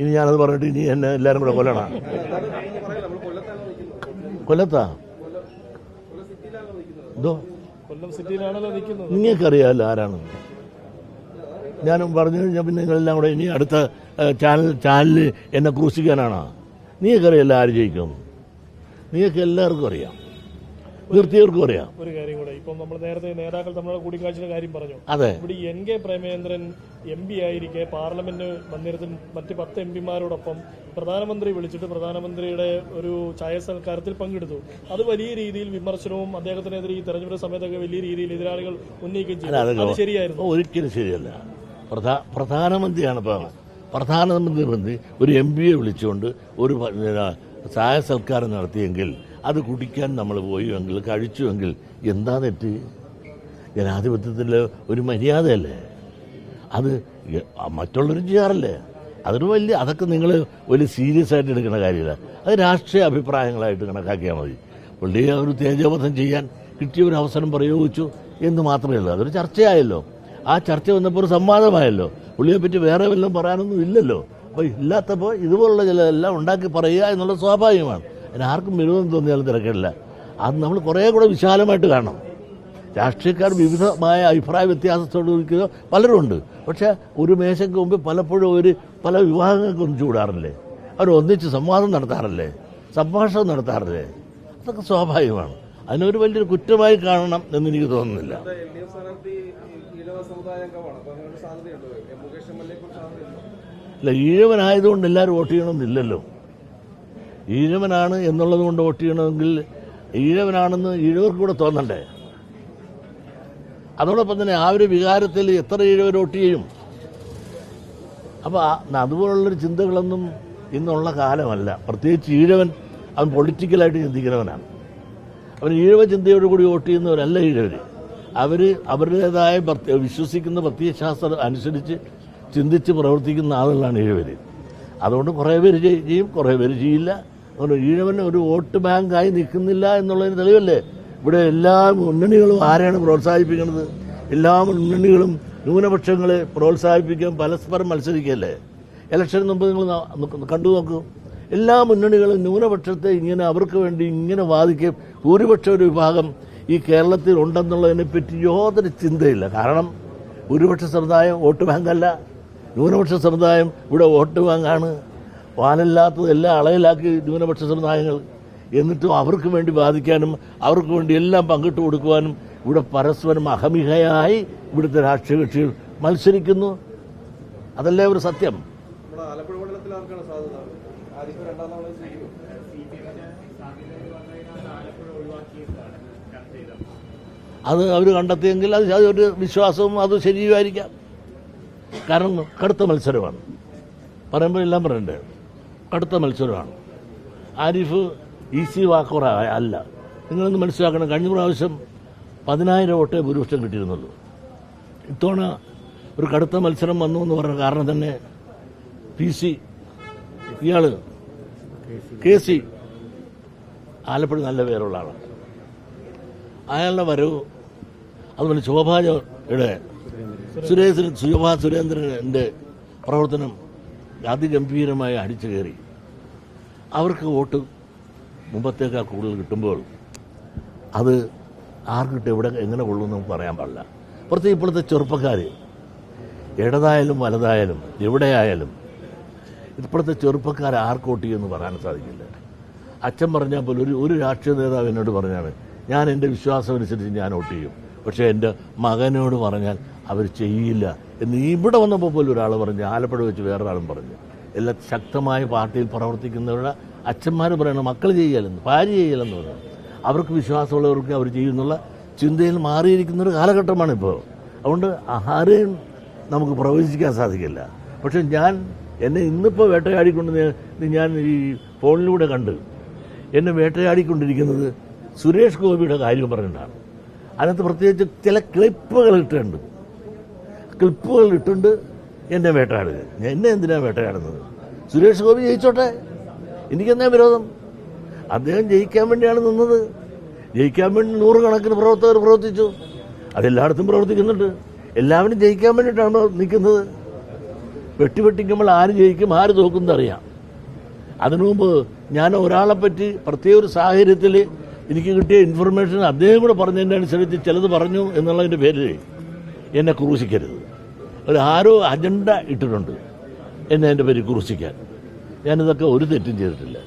ഇനി ഞാനത് പറഞ്ഞിട്ട് ഇനി എന്നെ എല്ലാവരും കൂടെ കൊല്ലണ? കൊല്ലത്താ? എന്തോ? സിറ്റിയിലാണല്ലോ നിൽക്കുന്നത്. നിങ്ങൾക്കറിയാമല്ലോ ആരാണ്? ഞാനും പറഞ്ഞു കഴിഞ്ഞാൽ പിന്നെ നിങ്ങളെല്ലാം കൂടെ ഇനി അടുത്ത ചാനൽ ചാനലിൽ എന്നെ ക്രൂശിക്കാനാണോ? നിങ്ങൾക്കറിയാമല്ലോ ആര് ജയിക്കും? നിങ്ങൾക്ക് എല്ലാവർക്കും അറിയാം. നിർത്തിയവർക്കും അറിയാം ഒരു കാര്യം കൂടെ. ഇപ്പം നമ്മൾ നേരത്തെ നേതാക്കൾ തമ്മിലുള്ള കൂടിക്കാഴ്ചയുടെ കാര്യം പറഞ്ഞു. അതെ. ഇവിടെ N K Premachandran M P ആയിരിക്കെ parliament മന്ദിരത്തിൽ മറ്റ് പത്ത് എം പിമാരോടൊപ്പം പ്രധാനമന്ത്രി വിളിച്ചിട്ട് പ്രധാനമന്ത്രിയുടെ ഒരു ചായ സൽക്കാരത്തിൽ പങ്കെടുത്തു. അത് വലിയ രീതിയിൽ വിമർശനവും അദ്ദേഹത്തിനെതിരെ ഈ തെരഞ്ഞെടുപ്പ് സമയത്തൊക്കെ വലിയ രീതിയിൽ എതിരാളികൾ ഉന്നയിക്കുകയും ചെയ്തു. അത് ശരിയായിരുന്നു. ഒരിക്കലും ശരിയല്ല. പ്രധാനമന്ത്രിയാണ് ഇപ്പോൾ പ്രധാനമന്ത്രി ഒരു എം പിയെ വിളിച്ചുകൊണ്ട് ഒരു ചായ സൽക്കാരം നടത്തിയെങ്കിൽ അത് കുടിക്കാൻ നമ്മൾ പോയുവെങ്കിൽ കഴിച്ചുവെങ്കിൽ എന്താ തെറ്റ്? ജനാധിപത്യത്തിൽ ഒരു മര്യാദയല്ലേ? അത് മറ്റുള്ളവരും ചെയ്യാറില്ലേ? അതൊരു വലിയ അതൊക്കെ നിങ്ങൾ വലിയ സീരിയസ് ആയിട്ട് എടുക്കുന്ന കാര്യമില്ല. അത് രാഷ്ട്രീയ അഭിപ്രായങ്ങളായിട്ട് കണക്കാക്കിയാൽ മതി. പുള്ളി ഒരു തേജോവധം ചെയ്യാൻ കിട്ടിയ ഒരു അവസരം പ്രയോഗിച്ചു എന്ന് മാത്രമേ ഉള്ളൂ. അതൊരു ചർച്ചയായല്ലോ. ആ ചർച്ച വന്നപ്പോൾ ഒരു സംവാദമായല്ലോ. പുള്ളിയെ പറ്റി വേറെ വല്ലതും പറയാനൊന്നും ഇല്ലല്ലോ. അപ്പോൾ ഇല്ലാത്തപ്പോൾ ഇതുപോലുള്ള ചില എല്ലാം ഉണ്ടാക്കി പറയുക എന്നുള്ളത് സ്വാഭാവികമാണ്. അതിന് ആർക്കും വിരോധം തോന്നിയാലും തിരക്കില്ല അത് നമ്മൾ കുറേ കൂടെ വിശാലമായിട്ട് കാണണം. രാഷ്ട്രീയക്കാർ വിവിധമായ അഭിപ്രായ വ്യത്യാസത്തോട് നിൽക്കുക പലരുമുണ്ട് പക്ഷേ ഒരു മേശയ്ക്ക് മുമ്പ് പലപ്പോഴും ഒരു പല വിവാഹങ്ങൾക്ക് ഒന്നിച്ചു കൂടാറില്ലേ അവർ ഒന്നിച്ച് സംവാദം നടത്താറില്ലേ? സംഭാഷണം നടത്താറില്ലേ? അതൊക്കെ സ്വാഭാവികമാണ്. അതിനൊരു വലിയൊരു കുറ്റമായി കാണണം എന്ന് എനിക്ക് തോന്നുന്നില്ല. ഇല്ല ഈഴവനായതുകൊണ്ട് എല്ലാവരും വോട്ട് ചെയ്യണമെന്നില്ലല്ലോ. ഈഴവനാണ് എന്നുള്ളത് കൊണ്ട് വോട്ട് ചെയ്യണമെങ്കിൽ ഈഴവനാണെന്ന് ഈഴവർക്ക് കൂടെ തോന്നണ്ടേ? അതോടൊപ്പം തന്നെ ആ ഒരു വികാരത്തിൽ എത്ര ഈഴവർ വോട്ട് ചെയ്യും? അപ്പോൾ അതുപോലുള്ളൊരു ചിന്തകളൊന്നും ഇന്നുള്ള കാലമല്ല. പ്രത്യേകിച്ച് ഈഴവൻ അവൻ പൊളിറ്റിക്കലായിട്ട് ചിന്തിക്കുന്നവനാണ്. അവൻ ഈഴവ ചിന്തയോട് കൂടി വോട്ട് ചെയ്യുന്നവരല്ല ഈഴവർ അവർ അവരുടേതായ വിശ്വസിക്കുന്ന പ്രത്യയശാസ്ത്രം അനുസരിച്ച് ചിന്തിച്ച് പ്രവർത്തിക്കുന്ന ആളുകളാണ് ഈഴവർ അതുകൊണ്ട് കുറേ പേര് ചെയ്- ചെയ്യും കുറേ പേര് ചെയ്യില്ല അതുകൊണ്ട് ഈഴവൻ ഒരു വോട്ട് ബാങ്കായി നിൽക്കുന്നില്ല എന്നുള്ളതിന് തെളിവല്ലേ? ഇവിടെ എല്ലാ മുന്നണികളും ആരെയാണ് പ്രോത്സാഹിപ്പിക്കുന്നത്? എല്ലാ മുന്നണികളും ന്യൂനപക്ഷങ്ങളെ പ്രോത്സാഹിപ്പിക്കാൻ പരസ്പരം മത്സരിക്കുകയല്ലേ? ഇലക്ഷന് മുമ്പ് നിങ്ങൾ കണ്ടു നോക്കൂ. എല്ലാ മുന്നണികളും ന്യൂനപക്ഷത്തെ ഇങ്ങനെ അവർക്ക് വേണ്ടി ഇങ്ങനെ വാദിക്കുകയും ഭൂരിപക്ഷ ഒരു വിഭാഗം ഈ കേരളത്തിൽ ഉണ്ടെന്നുള്ളതിനെ പറ്റി യാതൊരു ചിന്തയില്ല. കാരണം ഭൂരിപക്ഷ സമുദായം വോട്ട് ബാങ്കല്ല. ന്യൂനപക്ഷ സമുദായം ഇവിടെ വോട്ട് ബാങ്കാണ്. വാലല്ലാത്തതെല്ലാം അളയിലാക്കി ന്യൂനപക്ഷ സമുദായങ്ങൾ എന്നിട്ടും അവർക്ക് വേണ്ടി ബാധിക്കാനും അവർക്ക് വേണ്ടി എല്ലാം പങ്കിട്ട് കൊടുക്കുവാനും ഇവിടെ പരസ്പരം അഹമികയായി ഇവിടുത്തെ രാഷ്ട്രീയ കക്ഷികൾ മത്സരിക്കുന്നു. അതല്ലേ ഒരു സത്യം? അത് അവർ കണ്ടെത്തിയെങ്കിൽ അത് അതൊരു വിശ്വാസവും അത് ശരിയുമായിരിക്കാം. കാരണം കടുത്ത മത്സരമാണ്. പറയുമ്പോൾ എല്ലാം പറയണ്ടേ? കടുത്ത മത്സരമാണ്. ആരിഫ് ഈസി വാക്കോറ അല്ല. നിങ്ങളൊന്ന് മനസ്സിലാക്കണം കഴിഞ്ഞ പ്രാവശ്യം പതിനായിരം വോട്ടേ ഭൂരിപക്ഷം കിട്ടിയിരുന്നുള്ളൂ. ഇത്തവണ ഒരു കടുത്ത മത്സരം വന്നു എന്ന് പറഞ്ഞ കാരണം തന്നെ പി സി ഇയാൾ കെ സി ആലപ്പുഴ നല്ല പേരുള്ള ആളാണ്. അയാളുടെ വരവ് അതുപോലെ ശോഭാജയുടെ സുരേന്ദ്രൻ ശോഭാ സുരേന്ദ്രന്റെ പ്രവർത്തനം അതിഗംഭീരമായി അടിച്ചു കയറി. അവർക്ക് വോട്ട് മുമ്പത്തേക്കാൾ കൂടുതൽ കിട്ടുമ്പോൾ അത് ആർക്കിട്ട് എവിടെ എങ്ങനെ കൊള്ളുമെന്ന് നമുക്ക് പറയാൻ പാടില്ല. പ്രത്യേകിച്ച് ഇപ്പോഴത്തെ ചെറുപ്പക്കാർ ഇടതായാലും വലതായാലും എവിടെയായാലും ഇപ്പോഴത്തെ ചെറുപ്പക്കാർ ആർക്ക് വോട്ട് ചെയ്യുമെന്ന് പറയാൻ സാധിക്കില്ല. അച്ഛൻ പറഞ്ഞാൽ പോലും ഒരു ഒരു രാഷ്ട്രീയ നേതാവ് എന്നോട് പറഞ്ഞാണ് ഞാൻ എന്റെ വിശ്വാസം അനുസരിച്ച് ഞാൻ വോട്ട് ചെയ്യും. പക്ഷേ എന്റെ മകനോട് പറഞ്ഞാൽ അവർ ചെയ്യില്ല. എന്ന് ഇവിടെ വന്നപ്പോൾ പോലും ഒരാൾ പറഞ്ഞു ആലപ്പുഴ വെച്ച് വേറൊരാളും പറഞ്ഞു. എല്ലാ ശക്തമായ പാർട്ടിയിൽ പ്രവർത്തിക്കുന്നവരുടെ അച്ഛന്മാർ പറയണം മക്കൾ ചെയ്യലെന്ന് ഭാര്യ ചെയ്യലെന്ന് പറയണം അവർക്ക് വിശ്വാസമുള്ളവർക്ക് അവർ ചെയ്യുന്നുള്ള ചിന്തയിൽ മാറിയിരിക്കുന്ന ഒരു കാലഘട്ടമാണ് ഇപ്പോൾ അതുകൊണ്ട് ആരെയും നമുക്ക് പ്രവചിക്കാൻ സാധിക്കില്ല. പക്ഷെ ഞാൻ എന്നെ ഇന്നിപ്പോൾ വേട്ടയാടിക്കൊണ്ട് ഞാൻ- ഈ ഫോണിലൂടെ കണ്ട് എന്നെ വേട്ടയാടിക്കൊണ്ടിരിക്കുന്നത് സുരേഷ് ഗോപിയുടെ കാര്യം പറഞ്ഞിട്ടാണ്. അതിനകത്ത് പ്രത്യേകിച്ച് ചില ക്ലിപ്പുകൾ ഇട്ടുണ്ട് ക്ലിപ്പുകൾ ഇട്ടുണ്ട്. എന്നെ വേട്ടയാടുക എന്നെ എന്തിനാണ് വേട്ടയാടുന്നത്? സുരേഷ് ഗോപി ജയിച്ചോട്ടെ? എനിക്കെന്നാ വിരോധം? അദ്ദേഹം ജയിക്കാൻ വേണ്ടിയാണ് നിന്നത്. ജയിക്കാൻ വേണ്ടി നൂറുകണക്കിന് പ്രവർത്തകർ പ്രവർത്തിച്ചു. അതെല്ലായിടത്തും പ്രവർത്തിക്കുന്നുണ്ട്. എല്ലാവരും ജയിക്കാൻ വേണ്ടിയിട്ടാണ് നിൽക്കുന്നത്. വെട്ടി വെട്ടിക്കുമ്പോൾ ആര് ജയിക്കും ആര് തോക്കുന്നത് അറിയാം അതിനു മുമ്പ് ഞാൻ ഒരാളെ പറ്റി പ്രത്യേക ഒരു സാഹചര്യത്തിൽ എനിക്ക് കിട്ടിയ ഇൻഫർമേഷൻ അദ്ദേഹം കൂടെ പറഞ്ഞതിന്റെ അനുസരിച്ച് ചിലത് പറഞ്ഞു എന്നുള്ളതിന്റെ പേരിൽ എന്നെ ക്രൂശിക്കരുത് ഒരു ആരോ അജണ്ട ഇട്ടിട്ടുണ്ട്. എന്നെ എന്റെ പേര് ക്രൂശിക്കാൻ ഞാനിതൊക്കെ ഒരു തെറ്റും ചെയ്തിട്ടില്ല.